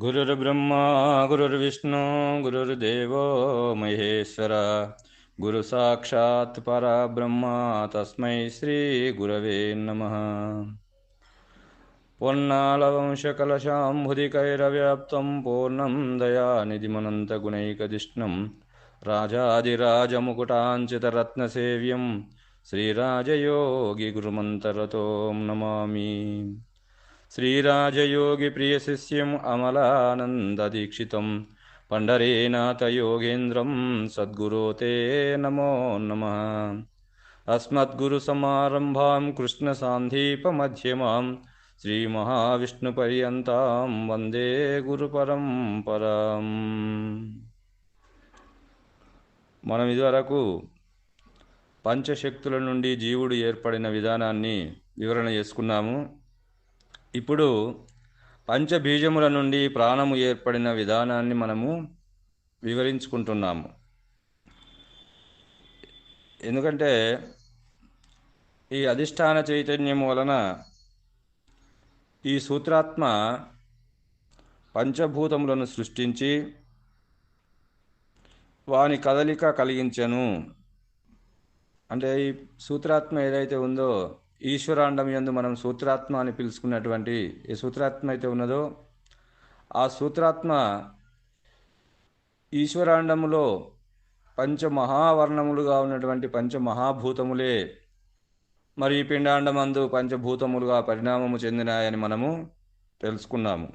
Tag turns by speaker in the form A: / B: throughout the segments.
A: गुरुर्ब्रह्मा, गुरुर्विष्णु, गुरुर्देव, महेश्वरा। गुरुसाक्षात् परब्रह्मा, तस्मै श्रीगुरवे नमः। पूर्णालवंशकलशाम्भुदिकैरव्याप्तं पूर्णं दयानिधिमनन्तगुणैकधिष्णं, राजाधिराजमुकुटाञ्चितरत्नसेव्यं, श्रीराजयोगिगुरुमन्तरतों नमामि। శ్రీరాజయోగిప్రియశిష్యం అమలానందదీక్షితం పండరీనాథయోగేంద్రం యోగేంద్రం సద్గురోతే నమో నమ. అస్మద్గురు సమాారంభం కృష్ణ నమః అస్మద్గురుసమారంభాం కృష్ణసాంధీపమధ్యమాం శ్రీమహావిష్ణుపర్యంతం వందే గురుపరంపరం మనం ఇదివరకు పంచశక్తుల నుండి జీవుడు ఏర్పడిన విధానాన్ని వివరణ చేసుకున్నాము. ఇప్పుడు పంచబీజముల నుండి ప్రాణము ఏర్పడిన విధానాన్ని మనము వివరించుకుంటున్నాము. ఎందుకంటే ఈ అధిష్టాన చైతన్యం వలన ఈ సూత్రాత్మ పంచభూతములను సృష్టించి వాని కదలిక కలిగించను. అంటే ఈ సూత్రాత్మ ఏదైతే ఉందో ఈశ్వరాండం యందు మనం సూత్రాత్మ అని పిలుచుకున్నటువంటి ఏ సూత్రాత్మ అయితే ఉన్నదో ఆ సూత్రాత్మ ఈశ్వరాండములో పంచమహావర్ణములుగా ఉన్నటువంటి పంచమహాభూతములే. మరి ఈ పిండాండమందు పంచభూతములుగా పరిణామము చెందినాయని మనము తెలుసుకున్నాము.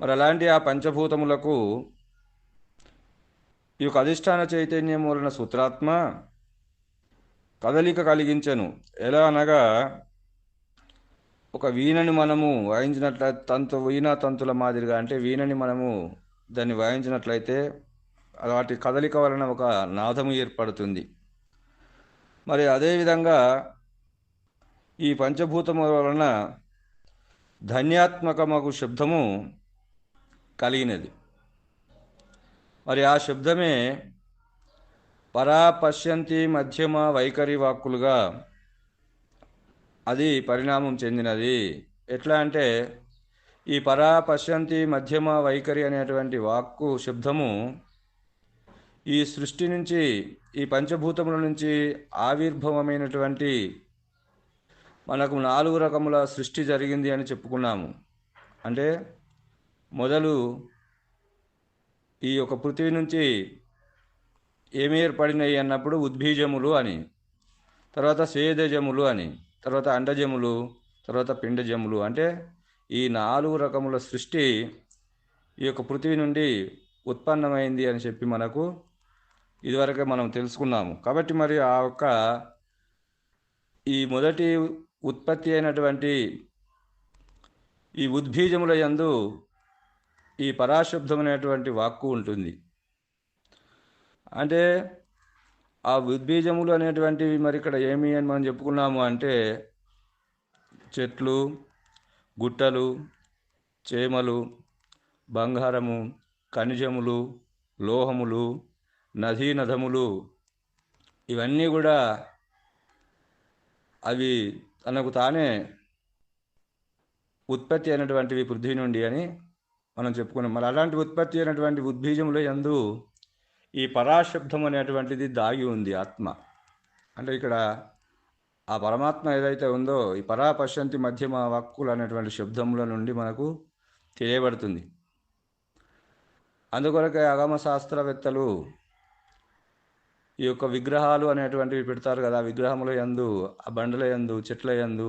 A: మరి అలాంటి ఆ పంచభూతములకు ఈ యొక్క అధిష్టాన చైతన్యం వలన సూత్రాత్మ కదలిక కలిగించను. ఎలా అనగా ఒక వీణని మనము వాయించినట్ల తంతు వీణా తంతుల మాదిరిగా అంటే వీణని మనము దాన్ని వాయించినట్లయితే వాటి కదలిక వలన ఒక నాదము ఏర్పడుతుంది. మరి అదేవిధంగా ఈ పంచభూతము వలన ధన్యాత్మకమగు శబ్దము కలిగినది. మరి ఆ శబ్దమే పరా పశ్యంతి మధ్యమ వైఖరి వాక్కులుగా అది పరిణామం చెందినది. ఎట్లా అంటే ఈ పరా పశ్యంతి మధ్యమ వైఖరి అనేటువంటి వాక్కు శబ్దము ఈ సృష్టి నుంచి ఈ పంచభూతముల నుంచి ఆవిర్భవమైనటువంటి మనకు నాలుగు రకముల సృష్టి జరిగింది అని చెప్పుకున్నాము. అంటే మొదలు ఈ యొక్క పృథివీ నుంచి ఏమి ఏర్పడినాయి అన్నప్పుడు ఉద్భీజములు అని తర్వాత స్వేదజములు అని తర్వాత అండజములు తర్వాత పిండజములు. అంటే ఈ నాలుగు రకముల సృష్టి ఈ యొక్క పృథివీ నుండి ఉత్పన్నమైంది అని చెప్పి మనకు ఇదివరకే మనం తెలుసుకున్నాము. కాబట్టి మరి ఆ యొక్క ఈ మొదటి ఉత్పత్తి అయినటువంటి ఈ ఉద్భీజముల యందు ఈ పరాశబ్దమైనటువంటి వాక్కు ఉంటుంది. అంటే ఆ ఉద్బీజములు అనేటువంటివి మరి ఇక్కడ ఏమి అని మనం చెప్పుకున్నాము అంటే చెట్లు గుట్టలు చేమలు బంగారము ఖనిజములు లోహములు నదీ నదములు ఇవన్నీ కూడా అవి తనకు తానే ఉత్పత్తి అయినటువంటివి పృథ్వీ నుండి అని మనం చెప్పుకున్నాం. మరి అలాంటి ఉత్పత్తి అయినటువంటి ఉద్బీజముల యందు ఈ పరాశబ్దం అనేటువంటిది దాగి ఉంది ఆత్మ. అంటే ఇక్కడ ఆ పరమాత్మ ఏదైతే ఉందో ఈ పరాపశ్యంతి మధ్యమ వాక్కులు అనేటువంటి శబ్దముల నుండి మనకు తెలియబడుతుంది. అందుకొరకే అగమ శాస్త్రవేత్తలు ఈ యొక్క విగ్రహాలు అనేటువంటివి పెడతారు కదా ఆ విగ్రహముల యందు ఆ బండల యందు చెట్ల యందు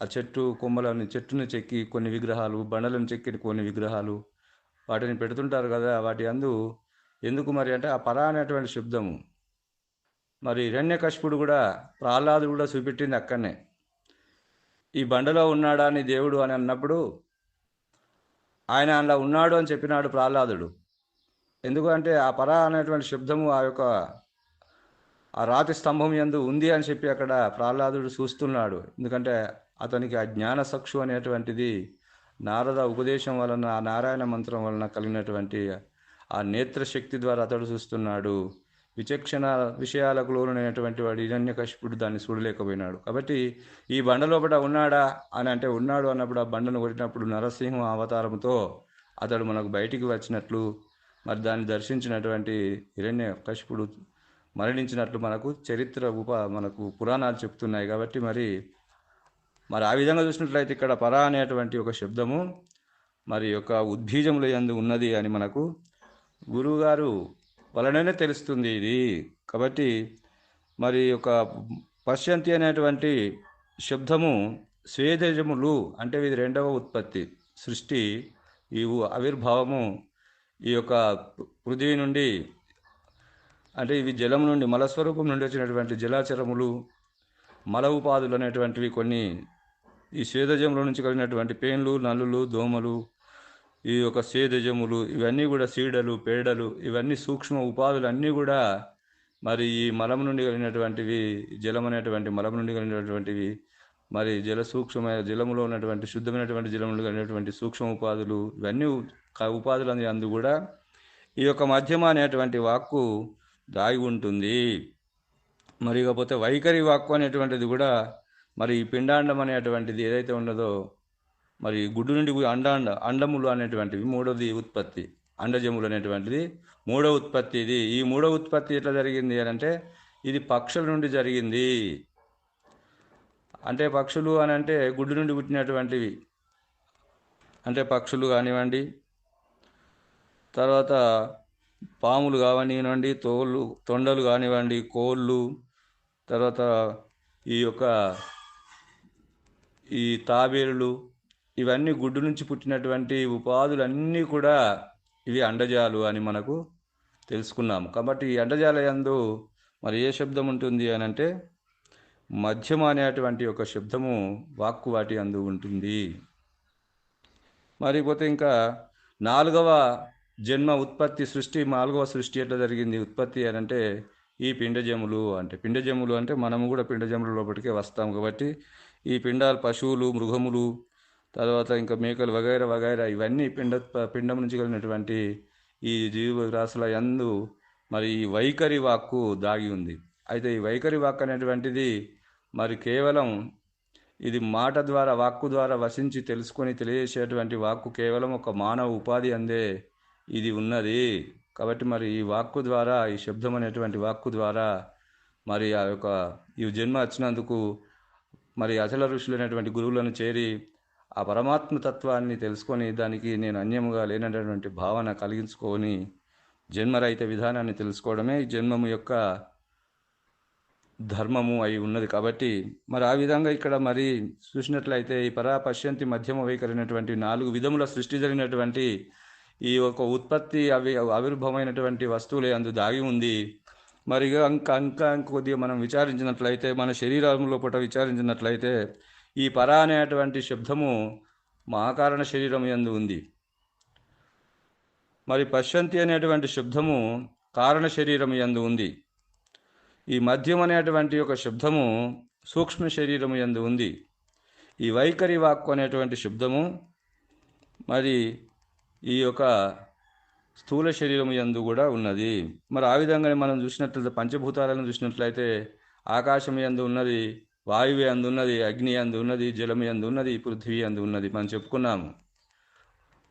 A: ఆ చెట్టు కొమ్మలను చెట్టును చెక్కి కొన్ని విగ్రహాలు బండలను చెక్కి కొన్ని విగ్రహాలు వాటిని పెడుతుంటారు కదా వాటి అందు ఎందుకు మరి అంటే ఆ పరా అనేటువంటి శబ్దము. మరి హిరణ్యకశిపుడు కూడా ప్రహ్లాదుడు కూడా చూపెట్టింది అక్కడనే. ఈ బండలో ఉన్నాడా అని దేవుడు అని అన్నప్పుడు ఆయన అలా ఉన్నాడు అని చెప్పినాడు ప్రహ్లాదుడు. ఎందుకంటే ఆ పరా అనేటువంటి శబ్దము ఆ యొక్క ఆ రాతి స్తంభం ఎందు ఉంది అని చెప్పి అక్కడ ప్రహ్లాదుడు చూస్తున్నాడు. ఎందుకంటే అతనికి ఆ జ్ఞాన సక్షు అనేటువంటిది నారద ఉపదేశం వలన ఆ నారాయణ మంత్రం వలన కలిగినటువంటి ఆ నేత్రశక్తి ద్వారా అతడు చూస్తున్నాడు. విచక్షణ విషయాలకు లోనైనటువంటి వాడు హిరణ్యకశిపుడు దాన్ని చూడలేకపోయినాడు. కాబట్టి ఈ బండ లోపల ఉన్నాడా అని అంటే ఉన్నాడు అన్నప్పుడు ఆ బండను కొట్టినప్పుడు నరసింహ అవతారంతో అతడు మనకు బయటికి వచ్చినట్లు మరి దాన్ని దర్శించినటువంటి హిరణ్య కశిపుడు మరణించినట్లు మనకు చరిత్ర ఉప మనకు పురాణాలు చెప్తున్నాయి. కాబట్టి మరి మరి ఆ విధంగా చూసినట్లయితే ఇక్కడ పరా అనేటువంటి ఒక శబ్దము మరి యొక్క ఉద్బీజముల ఎందు ఉన్నది అని మనకు గురువుగారు వలననే తెలుస్తుంది ఇది. కాబట్టి మరి ఒక పశ్యంతి అనేటువంటి శబ్దము స్వేదజములు అంటే ఇది రెండవ ఉత్పత్తి సృష్టి ఈ ఆవిర్భావము ఈ యొక్క పృథ్వీ నుండి అంటే ఇవి జలం నుండి మలస్వరూపం నుండి వచ్చినటువంటి జలాచరములు మల ఉపాధులు అనేటువంటివి కొన్ని ఈ స్వేదజముల నుంచి కలిగినటువంటి పేన్లు నల్లులు దోమలు ఈ యొక్క సేదజములు ఇవన్నీ కూడా సీడలు పేడలు ఇవన్నీ సూక్ష్మ ఉపాధులు అన్నీ కూడా మరి ఈ మలం నుండి కలిగినటువంటివి జలం అనేటువంటి మలం నుండి కలిగినటువంటివి మరి జల సూక్ష్మ జలములో ఉన్నటువంటి శుద్ధమైనటువంటి జలములు కలిగినటువంటి సూక్ష్మ ఉపాధులు ఇవన్నీ ఉపాధులు అనే అందు కూడా ఈ యొక్క మధ్యమ అనేటువంటి వాక్కు దాగి ఉంటుంది. మరి ఇకపోతే వైఖరి వాక్కు అనేటువంటిది కూడా మరి ఈ పిండాండం అనేటువంటిది ఏదైతే ఉన్నదో మరి గుడ్డు నుండి అండ అండములు అనేటువంటివి మూడవది ఉత్పత్తి అండజములు అనేటువంటిది మూడవ ఉత్పత్తి ఇది. ఈ మూడవ ఉత్పత్తి ఎట్లా జరిగింది అని అంటే ఇది పక్షుల నుండి జరిగింది. అంటే పక్షులు అని అంటే గుడ్డు నుండి పుట్టినటువంటివి. అంటే పక్షులు కానివ్వండి తర్వాత పాములు కానివ్వండి తోళ్ళు తొండలు కానివ్వండి కోళ్ళు తర్వాత ఈ యొక్క ఈ తాబేలులు ఇవన్నీ గుడ్డు నుంచి పుట్టినటువంటి ఉపాధులన్నీ కూడా ఇవి అండజాలు అని మనకు తెలుసుకున్నాము. కాబట్టి ఈ అండజాల యందు మరి ఏ శబ్దం ఉంటుంది అని అంటే మధ్యమ అనేటువంటి ఒక శబ్దము వాక్కు వాటి అందు ఉంటుంది. మరి పోతే ఇంకా నాలుగవ జన్మ ఉత్పత్తి సృష్టి నాలుగవ సృష్టి ఎట్లా జరిగింది ఉత్పత్తి అని అంటే ఈ పిండజములు అంటే పిండజములు అంటే మనము కూడా పిండజముల లోపలికే వస్తాం కాబట్టి ఈ పిండాలు పశువులు మృగములు తర్వాత ఇంకా మేకలు వగైరా వగైరా ఇవన్నీ పిండ పిండం నుంచి కలిగినటువంటి ఈ జీవరాశుల యందు మరి ఈ వైఖరి వాక్కు దాగి ఉంది. అయితే ఈ వైఖరి వాక్ అనేటువంటిది మరి కేవలం ఇది మాట ద్వారా వాక్కు ద్వారా వసించి తెలుసుకొని తెలియజేసేటువంటి వాక్కు కేవలం ఒక మానవ ఉపాధి అందే ఇది ఉన్నది. కాబట్టి మరి ఈ వాక్కు ద్వారా ఈ శబ్దం అనేటువంటి వాక్కు ద్వారా మరి ఆ యొక్క ఈ జన్మ వచ్చినందుకు మరి అచల ఋషులు అనేటువంటి గురువులను చేరి ఆ పరమాత్మ తత్వాన్ని తెలుసుకొని దానికి నేను అన్యముగా లేనటువంటి భావన కలిగించుకొని జన్మరహిత విధానాన్ని తెలుసుకోవడమే జన్మము యొక్క ధర్మము అయి ఉన్నది కాబట్టి మరి ఆ విధంగా ఇక్కడ మరి చూసినట్లయితే ఈ పరా పశ్యంతి మధ్యమ వైఖరినటువంటి నాలుగు విధముల సృష్టి జరిగినటువంటి ఈ ఒక ఉత్పత్తి అవి ఆవిర్భవమైనటువంటి వస్తువులే అందు దాగి ఉంది. మరి ఇంకా ఇంకా కొద్దిగా మనం విచారించినట్లయితే మన శరీరంలో పూట విచారించినట్లయితే ఈ పర అనేటువంటి శబ్దము మహాకారణ శరీరం యందు ఉంది. మరి పశ్యంతి అనేటువంటి శబ్దము కారణ శరీరం యందు ఉంది. ఈ మధ్యం అనేటువంటి ఒక శబ్దము సూక్ష్మ శరీరము యందు ఉంది. ఈ వైఖరి వాక్కు అనేటువంటి శబ్దము మరి ఈ యొక్క స్థూల శరీరం యందు కూడా ఉన్నది. మరి ఆ విధంగానే మనం చూసినట్లయితే పంచభూతాలను చూసినట్లయితే ఆకాశం యందు ఉన్నది వాయువు అందు ఉన్నది అగ్ని అందు ఉన్నది జలము అందు ఉన్నది పృథ్వీ అందు ఉన్నది మనం చెప్పుకున్నాము.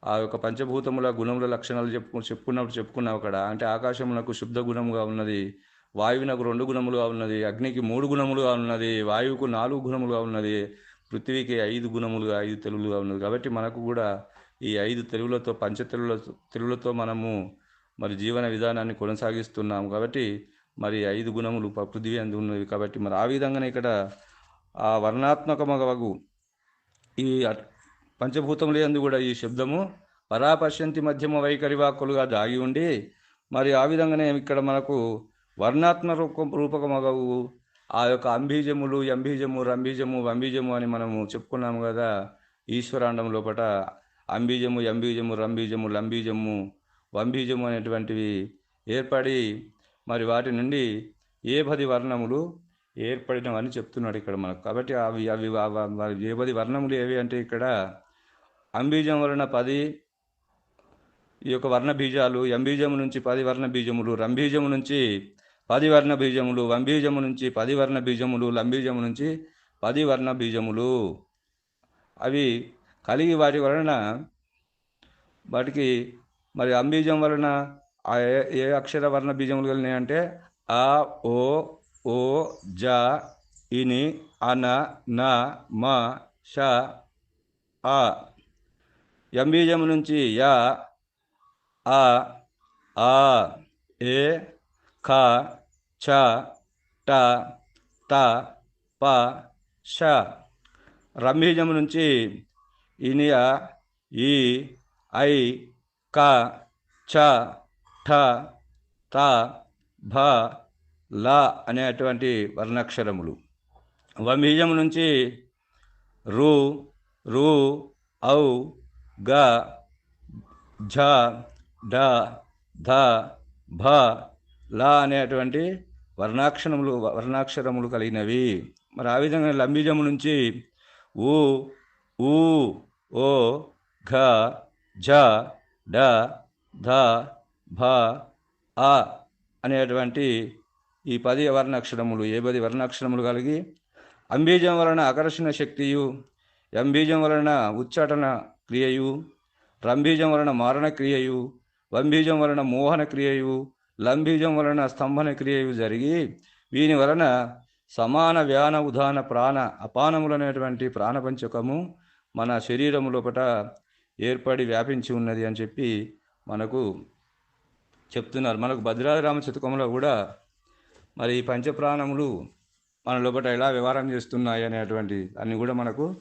A: ఆ యొక్క పంచభూతముల గుణముల లక్షణాలు చెప్పు చెప్పుకున్నప్పుడు చెప్పుకున్నాం అక్కడ. అంటే ఆకాశమునకు శుద్ధ గుణముగా ఉన్నది వాయువునకు రెండు గుణములుగా ఉన్నది అగ్నికి మూడు గుణములుగా ఉన్నది వాయువుకు నాలుగు గుణములుగా ఉన్నది పృథ్వీకి ఐదు గుణములుగా ఐదు తెలుగులుగా ఉన్నది. కాబట్టి మనకు కూడా ఈ ఐదు తెలుగులతో పంచ తెలుగుల తెలుగులతో మనము మరి జీవన విధానాన్ని కొనసాగిస్తున్నాము. కాబట్టి మరి ఐదు గుణములు పృథ్వీ అందు ఉన్నవి. కాబట్టి మరి ఆ విధంగానే ఇక్కడ ఆ వర్ణాత్మకమగు ఈ పంచభూతములందు కూడా ఈ శబ్దము. పరాపశ్యంతి మధ్యమ వైఖరి వాక్కులుగా దాగి ఉండి మరి ఆ విధంగానే ఇక్కడ మనకు వర్ణాత్మ రూపం రూపకమగవు. ఆ యొక్క అంబీజములు ఎంబీజము రంబీజము వంబీజము అని మనము చెప్పుకున్నాము కదా. ఈశ్వరాండం లోపట అంబీజము ఎంబీజము రంబీజము లంబీజము వంబీజము అనేటువంటివి ఏర్పడి మరి వాటి నుండి ఏ పది వర్ణములు ఏర్పడినవని చెప్తున్నాడు ఇక్కడ మనకు. కాబట్టి అవి అవి ఏ పది వర్ణములు ఏవి అంటే ఇక్కడ అంబీజం వలన పది ఈ యొక్క వర్ణ బీజాలు ఎంబీజము నుంచి పది వర్ణ బీజములు రంబీజము నుంచి పది వర్ణ బీజములు వంబీజము నుంచి పది వర్ణ బీజములు లంబీజము నుంచి పది వర్ణ బీజములు. అవి కలిగి వాటి వలన వాటికి మరి అంబీజం వలన ఆ ఏ ఏ అక్షర వర్ణ బీజములు కలిగినాయంటే ఆ ఓ ఓ జ ఇని అన న మ ష ఆ ఎంబీజం నుంచి యా ఆ ఆ ఏ ఖ ఛ ట త ప ష. రంభీజం నుంచి ఇనియా ఈ ఐ క చ ఠ త భ ల అనేటువంటి వర్ణాక్షరములు. వంబీజం నుంచి రు రు ఔ గ ఝ ఢ ధ భ ల అనేటువంటి వర్ణాక్షరములు వర్ణాక్షరములు కలిగినవి. మరి ఆ విధంగా లంబీజము నుంచి ఊ ఊ ఓ ఘ ఝ డ ధ భ ఆ అనేటువంటి ఈ పది వర్ణాక్షరములు ఏ పది వర్ణాక్షరములు కలిగి అంబీజం వలన ఆకర్షణ శక్తియు ఎంబీజం వలన ఉచ్చాటన క్రియయు రంబీజం వలన మారణ క్రియయు వంబీజం వలన మోహన క్రియయు లంబీజం వలన స్తంభన క్రియయు జరిగి వీని వలన సమాన వ్యాన ఉదాహరణ ప్రాణ అపానములనేటువంటి ప్రాణపంచకము మన శరీరము లోపట ఏర్పడి వ్యాపించి ఉన్నది అని చెప్పి మనకు చెప్తున్నారు. మనకు భద్రాద్రామ శతకంలో కూడా మరి ఈ పంచప్రాణములు మన లోపల ఎలా వ్యవహారం చేస్తున్నాయి అనేటువంటి అన్ని కూడా మనకు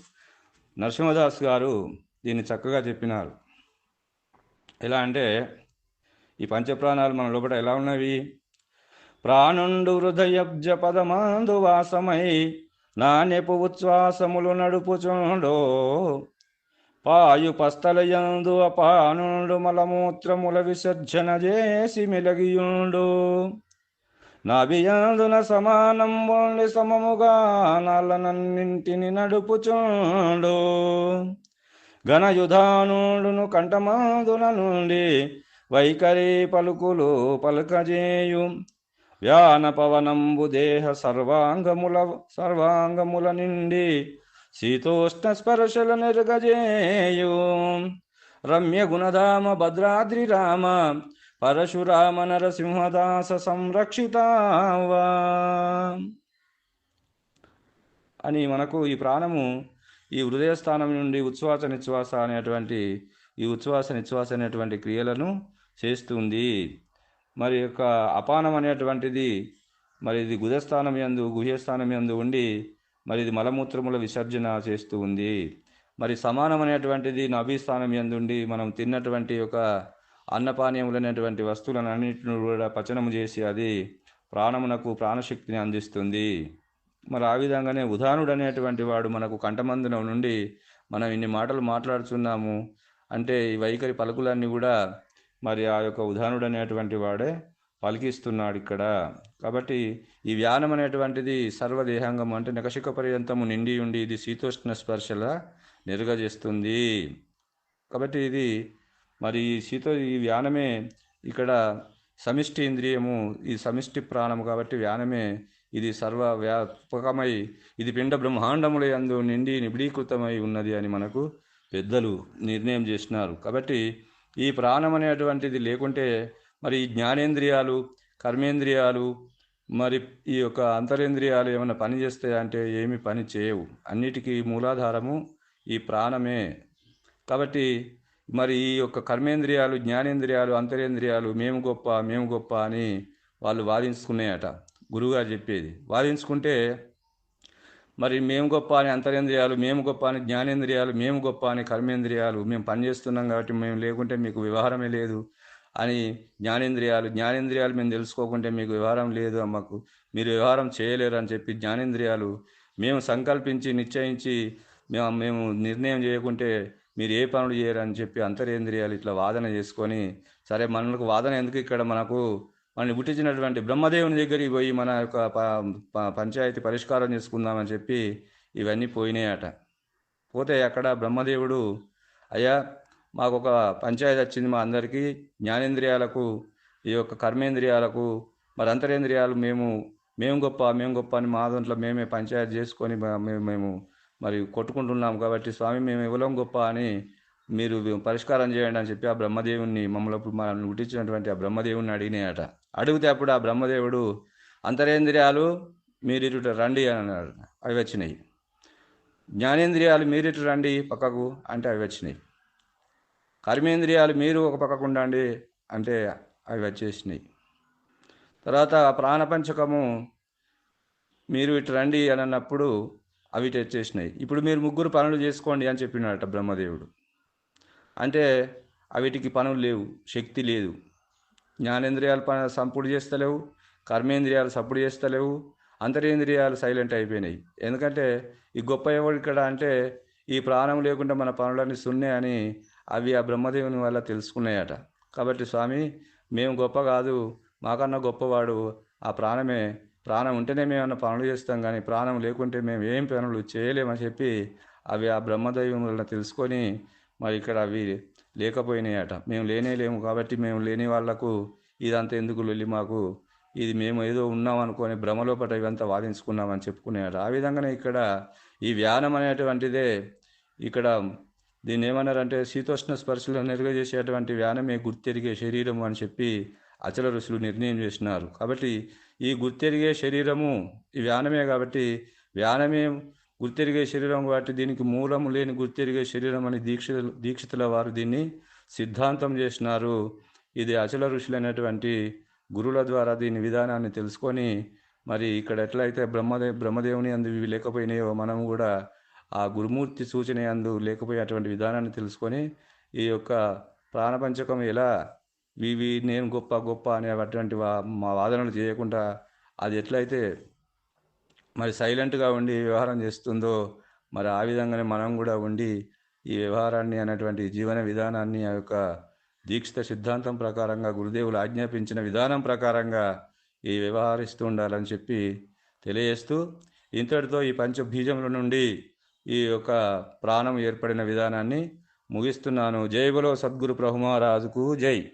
A: నరసింహదాస్ గారు దీన్ని చక్కగా చెప్పినారు. ఎలా అంటే ఈ పంచప్రాణాలు మన లోపల ఎలా ఉన్నవి? ప్రాణుండు హృదయబ్జ పదమాందు వాసమై నాణ్యపు ఉచ్ఛ్వాసములు నడుపుచుండో పాయు పస్తలయందు అపానుండు మలమూత్రముల విసర్జన చేసి మెలగియుండు. నాభియందున సమానం ఓన్లి సమముగా నల్లనన్నింటిని నడుపుచుండు. ఘనయుధానుడును కంఠమాదున నుండి వైఖరి పలుకులు పలుకజేయు. వ్యాన పవనంబు దేహ సర్వాంగముల సర్వాంగముల నిండి శీతోష్ణ స్పర్శల నెరగజేయు. రమ్య గుణధామ భద్రాద్రి రామ పరశురామ నరసింహదాస సంరక్షితావా. అని మనకు ఈ ప్రాణము ఈ హృదయ స్థానం నుండి ఉచ్ఛ్వాస నిశ్వాస అనేటువంటి ఈ ఉచ్ఛ్వాస నిశ్వాస అనేటువంటి క్రియలను చేస్తుంది. మరి యొక్క అపానం అనేటువంటిది మరి ఇది గుదస్థానం యందు గుహ్యస్థానం యందు ఉండి మరి ఇది మలమూత్రముల విసర్జన చేస్తూ ఉంది మరి సమానం అనేటువంటిది నభీస్థానం యందుండి మనం తిన్నటువంటి యొక్క అన్నపానీయములైనటువంటి వస్తువులను అన్నింటిని కూడా పచనము చేసి అది ప్రాణమునకు ప్రాణశక్తిని అందిస్తుంది. మరి ఆ విధంగానే ఉదాహరణుడు అనేటువంటి వాడు మనకు కంఠమందున నుండి మనం ఇన్ని మాటలు మాట్లాడుతున్నాము అంటే ఈ వైఖరి పలుకులన్నీ కూడా మరి ఆ యొక్క ఉదాహరణుడు అనేటువంటి వాడే పలికిస్తున్నాడు ఇక్కడ. కాబట్టి ఈ వ్యానం అనేటువంటిది సర్వదేహాంగం అంటే నకశిక పర్యంతము నిండి ఉండి ఇది శీతోష్ణ స్పర్శల నెరగజేస్తుంది. కాబట్టి ఇది మరి ఈ శీత ఈ వ్యానమే ఇక్కడ సమిష్టి ఇంద్రియము ఈ సమిష్టి ప్రాణము కాబట్టి వ్యానమే ఇది సర్వ వ్యాపకమై ఇది పిండ బ్రహ్మాండముల యందు నిండి నిబిడీకృతమై ఉన్నది అని మనకు పెద్దలు నిర్ణయం చేసినారు. కాబట్టి ఈ ప్రాణం అనేటువంటిది లేకుంటే మరి జ్ఞానేంద్రియాలు కర్మేంద్రియాలు మరి ఈ యొక్క అంతరేంద్రియాలు ఏమైనా పని చేస్తాయి అంటే ఏమి పని చేయవు. అన్నిటికీ మూలాధారము ఈ ప్రాణమే. కాబట్టి మరి ఈ యొక్క కర్మేంద్రియాలు జ్ఞానేంద్రియాలు అంతరేంద్రియాలు మేము గొప్ప మేము గొప్ప అని వాళ్ళు వాదించుకున్నాయట. గురువుగారు చెప్పేది. వాదించుకుంటే మరి మేము గొప్ప అని అంతరేంద్రియాలు మేము గొప్ప అని జ్ఞానేంద్రియాలు మేము గొప్ప అని కర్మేంద్రియాలు మేము పనిచేస్తున్నాం కాబట్టి మేము లేకుంటే మీకు వ్యవహారమే లేదు అని జ్ఞానేంద్రియాలు జ్ఞానేంద్రియాలు మేము తెలుసుకోకుంటే మీకు వ్యవహారం లేదు అమ్మకు మీరు వ్యవహారం చేయలేరు అని చెప్పి జ్ఞానేంద్రియాలు మేము సంకల్పించి నిశ్చయించి మేము మేము నిర్ణయం చేయకుంటే మీరు ఏ పనులు చేయరు అని చెప్పి అంతరేంద్రియాలు ఇట్లా వాదన చేసుకొని సరే మనకు వాదన ఎందుకు ఇక్కడ మనకు? మనల్ని పుట్టించినటువంటి బ్రహ్మదేవుని దగ్గరికి పోయి మన యొక్క పంచాయతీ పరిష్కారం చేసుకుందామని చెప్పి ఇవన్నీ పోయినాయట. పోతే అక్కడ బ్రహ్మదేవుడు అయ్యా మాకు ఒక పంచాయతీ వచ్చింది మా అందరికీ జ్ఞానేంద్రియాలకు ఈ యొక్క కర్మేంద్రియాలకు మరి అంతరేంద్రియాలు మేము మేము గొప్ప మేము గొప్ప అని మా దాంట్లో మేమే పంచాయతీ చేసుకొని మేము మేము మరి కొట్టుకుంటున్నాం కాబట్టి స్వామి మేము ఇవ్వలేం గొప్ప అని మీరు పరిష్కారం చేయండి అని చెప్పి ఆ బ్రహ్మదేవుని మమ్మల్ని మనల్ని గుట్టించినటువంటి ఆ బ్రహ్మదేవుని అడిగినాయట. అడిగితే అప్పుడు ఆ బ్రహ్మదేవుడు అంతరేంద్రియాలు మీరిటు రండి అని అన్నాడు. అవి వచ్చినాయి. జ్ఞానేంద్రియాలు మీరిటు రండి పక్కకు అంటే అవి వచ్చినాయి. కర్మేంద్రియాలు మీరు ఒక పక్కకు ఉండండి అంటే అవి వచ్చేసినాయి. తర్వాత ప్రాణపంచకము మీరు ఇటు రండి అని అన్నప్పుడు అవి తెచ్చేసినాయి ఇప్పుడు మీరు ముగ్గురు పనులు చేసుకోండి అని చెప్పినాడట బ్రహ్మదేవుడు. అంటే అవిటికి పనులు లేవు శక్తి లేదు. జ్ఞానేంద్రియాలు పని సంపుడు చేస్తలేవు కర్మేంద్రియాలు సప్పుడు చేస్తలేవు అంతరేంద్రియాలు సైలెంట్ అయిపోయినాయి. ఎందుకంటే ఈ గొప్ప ఎవడు ఇక్కడ అంటే ఈ ప్రాణం లేకుండా మన పనులన్నీ సున్నే అని అవి ఆ బ్రహ్మదేవుని వల్ల తెలుసుకున్నాయట. కాబట్టి స్వామి మేము గొప్ప కాదు మాకన్నా గొప్పవాడు ఆ ప్రాణమే ప్రాణం ఉంటేనే మేము ఏమైనా పనులు చేస్తాం కానీ ప్రాణం లేకుంటే మేము ఏం పనులు చేయలేమని చెప్పి అవి ఆ బ్రహ్మదైవములను తెలుసుకొని మరి ఇక్కడ అవి లేకపోయినాయట. మేము లేనే లేము కాబట్టి మేము లేని వాళ్ళకు ఇదంతా ఎందుకు లొల్లి మాకు? ఇది మేము ఏదో ఉన్నాం అనుకొని భ్రమలోపట ఇవంతా వాదించుకున్నామని చెప్పుకునేట ఆ విధంగానే ఇక్కడ ఈ వ్యానం అనేటువంటిదే ఇక్కడ దీన్ని ఏమన్నారంటే శీతోష్ణ స్పర్శలను నిర్గజేసేటువంటి వ్యానమే గుర్తెరిగే శరీరము అని చెప్పి అచల ఋషులు నిర్ణయం చేసినారు. కాబట్టి ఈ గుర్తెరిగే శరీరము ఈ వ్యానమే కాబట్టి వ్యానమే గుర్తెరిగే శరీరం కాబట్టి దీనికి మూలము లేని గుర్తెరిగే శరీరం అని దీక్ష దీక్షితుల వారు దీన్ని సిద్ధాంతం చేసినారు. ఇది అచల ఋషులైనటువంటి గురువుల ద్వారా దీని విధానాన్ని తెలుసుకొని మరి ఇక్కడ ఎట్లయితే బ్రహ్మదే బ్రహ్మదేవుని అందు ఇవి లేకపోయినాయో మనం కూడా ఆ గురుమూర్తి సూచన అందు లేకపోయేటువంటి విధానాన్ని తెలుసుకొని ఈ యొక్క ప్రాణపంచకం ఎలా ఇవి నేను గొప్ప గొప్ప అనేటువంటి వా- మా వాదనలు చేయకుండా అది ఎట్లయితే మరి సైలెంట్గా ఉండి వ్యవహారం చేస్తుందో మరి ఆ విధంగానే మనం కూడా ఉండి ఈ వ్యవహారాన్ని అనేటువంటి జీవన విధానాన్ని ఆ యొక్క దీక్షిత సిద్ధాంతం ప్రకారంగా గురుదేవులు ఆజ్ఞాపించిన విధానం ప్రకారంగా ఈ వ్యవహరిస్తూ ఉండాలని చెప్పి తెలియజేస్తూ ఇంతటితో ఈ పంచబీజముల నుండి ఈ యొక్క ప్రాణం ఏర్పడిన విధానాన్ని ముగిస్తున్నాను. జై బలో సద్గురు ప్రహుమారాజుకు జై.